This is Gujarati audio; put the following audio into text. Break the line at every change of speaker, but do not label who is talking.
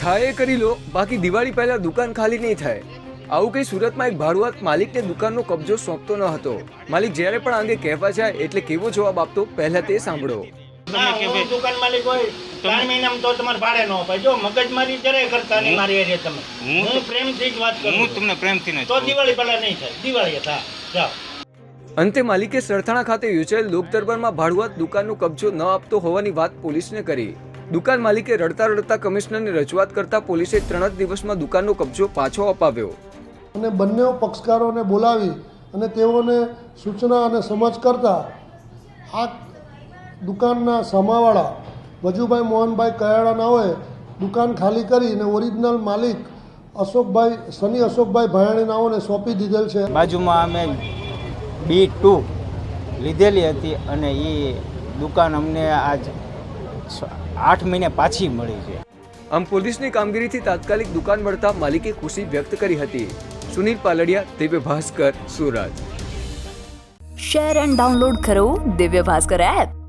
થાય એ કરી લો બાકી દિવાળી પહેલા દુકાન ખાલી નહીં થાય. આવું કંઈ સુરતમાં એક ભાડુઆત માલિકને દુકાનનો કબજો સોંપતો ન હતો. માલિક જ્યારે પણ આંગે અંગે કહેવા જાય એટલે કેવો જવાબ આપતો પહેલા તે સાંભળો.
દુકાન માલિક હોય ત્રણ મહિનામાં તો તમારે ભાડે ન અપાય જો મગજમારી જરાય કરતા નહીં મારી હારે તમે.
હું
હું પ્રેમથી જ વાત કરું
હું તમને પ્રેમથી
તો દિવાળી પહેલા નહીં થાય. દિવાળી થા જાઓ.
અંતે માલિકે સરથાણા ખાતે યોજાયેલ લોક દરબારમાં ભાડુઆત દુકાનનો કબજો ન આપતો હોવાની વાત પોલીસને કરી. દુકાન માલિકે રડતા રડતા કમિશનરની રજૂઆત કરતા પોલીસે ત્રણ જ દિવસમાં દુકાનનો કબજો પાછો અપાવ્યો.
અને બંને પક્ષકારોને બોલાવી અને તેઓને સૂચના અને સમજ કરતા આ દુકાનના સમાવાળા વજુભાઈ મોહનભાઈ કયાળાનાઓએ દુકાન ખાલી કરી અને ઓરિજિનલ માલિક અશોકભાઈ સની અશોકભાઈ ભાયાણીનાઓને સોંપી દીધેલ છે.
બાજુમાં અમે બી ટુ લીધેલી હતી અને એ દુકાન અમને આજ આઠ મહિને પાછી મળી છે.
આમ પોલીસની કામગીરીથી તાત્કાલિક દુકાન મળતા માલિકે ખુશી વ્યક્ત કરી હતી. Sunil Paldiya Divya Bhaskar Surat.
Share and download કરો દિવ્ય ભાસ્કર એપ